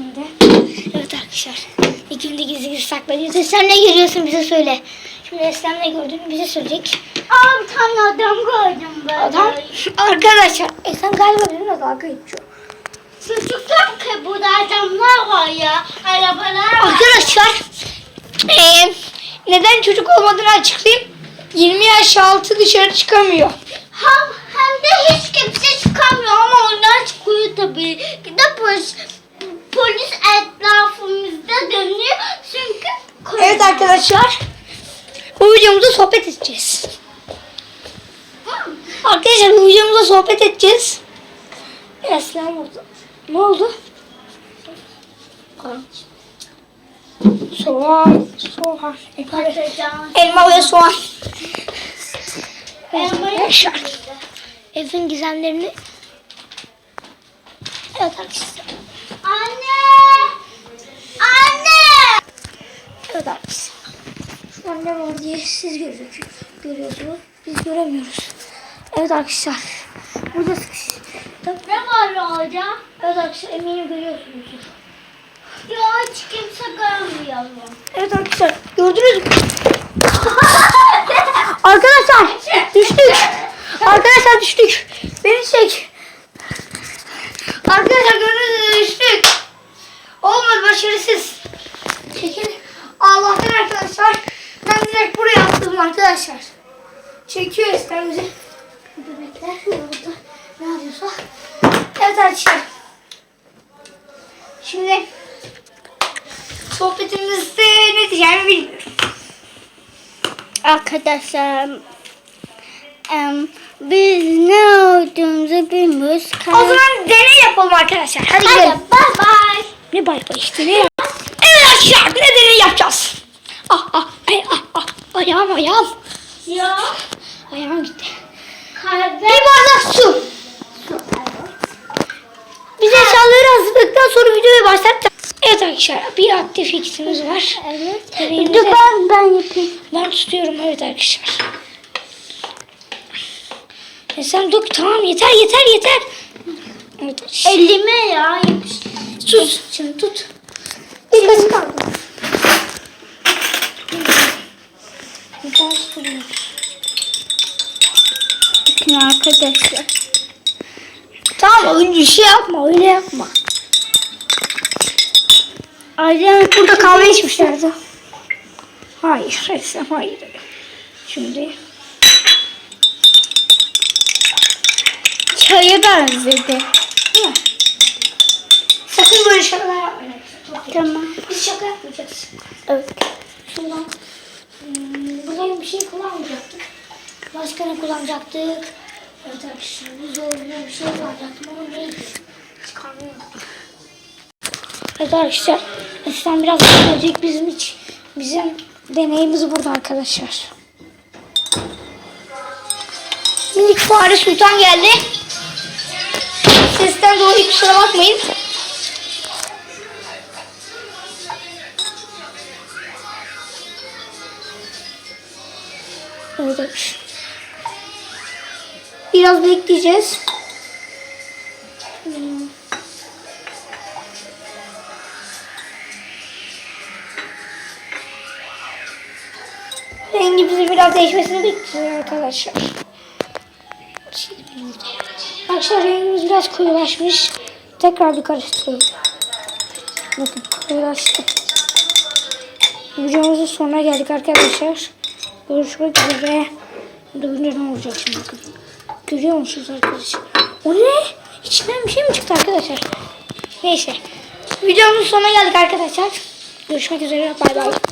şimdi. Evet arkadaşlar. İkindi gizli gizli saklanıyoruz. Eslem ne görüyorsun bize söyle. Şimdi Eslem ne gördüğünü bize söyleyecek. Aa bir tane adam gördüm böyle. Adam arkadaşlar Eslem galiba biraz dalga geçiyor. Çocuklar ki burada adamlar var ya. Arabalar var. Arkadaşlar eee, neden çocuk olmadığını açıklayayım. 20 yaş altı dışarı çıkamıyor. Hem, hem de hiç kimse çıkamıyor ama onlar çıkıyor tabii. De polis, etrafımızda dönüyor çünkü Evet arkadaşlar. Bu videomuzda sohbet edeceğiz. Arkadaşlar bu videomuzda sohbet edeceğiz. Eslem oldu. Ne oldu? Soğan, soğan, elma ve soğan. Arkadaşlar. Evin gizemlerini Evet arkadaşlar. Arkadaşlar. Şu an ne var diye siz gözüküyor. Görüyorsunuz. Biz göremiyoruz. Evet arkadaşlar. Burada sıkış. Ne var orada? Evet arkadaşlar eminim görüyorsunuzdur. Ya hiç kimse görmüyor. Evet arkadaşlar gördünüz mü? arkadaşlar düştük. Arkadaşlar düştük. Beni çek. Arkadaşlar gördünüz mü düştük. Olmadı başarısız. Çekil. Allah'tan arkadaşlar. Ben direkt attım arkadaşlar. Çekiyor ister bizi. Bebekler burada ne yapıyorsa. Evet arkadaşlar. Şimdi sohbetimizde ne diyeceğimi bilmiyorum. Arkadaşlar em, biz ne olduğumuzu bilmiyoruz. O zaman deney yapalım arkadaşlar. Hadi Hadi gidelim. bye bye. Ne bay bay işte ne Evet arkadaşlar ne deney yapacağız? Ah ah ayağım ayağım. Ya Ayağım gitti. kahve. Bir bardak su. Biz eşyaları hazırladıktan sonra videoyu başlatacağız. Evet arkadaşlar bir aktif iksimiz var. Evet. Deneyimize- Dur ben, ben yapayım. Ben tutuyorum evet arkadaşlar. E sen dök tamam yeter yeter yeter. Evet. Elime ya yapış. Tut. Şimdi tut. Bir kaşık aldım. Güzel sürüyor. Bakın arkadaşlar. Tamam önce şey yapma öyle yapma. Aynen Burada kahve içmişlerdi. Hayır, Esem hayır. Şimdi çaya benzedi. mi? Sakın böyle şakalar yapmayın. Tamam. Biz şaka yapmayacağız. Evet. Bir şey kullanmayacaktık. Başka ne kullanacaktık? Evet arkadaşlar öyle bir şey kullanacaktım ama neydi? Çıkarmıyorum. Evet arkadaşlar Esra'm biraz gelecek bizim hiç. Bizim deneyimiz burada arkadaşlar. Minik fare sultan geldi. Sesten dolayı kusura bakmayın. Arkadaşlar. Biraz bekleyeceğiz. Rengimizin biraz değişmesini bekliyoruz arkadaşlar. Arkadaşlar rengimiz biraz koyulaşmış. Tekrar bir karıştıralım. Bakın koyulaştı. Videomuzun sonuna geldik arkadaşlar. Görüşmek üzere. Dövünce ne olacak şimdi bakın. Görüyor musunuz arkadaşlar? O ne? İçinden bir şey mi çıktı arkadaşlar? Neyse. Videomuzun sonuna geldik arkadaşlar. Görüşmek üzere. Bay bay.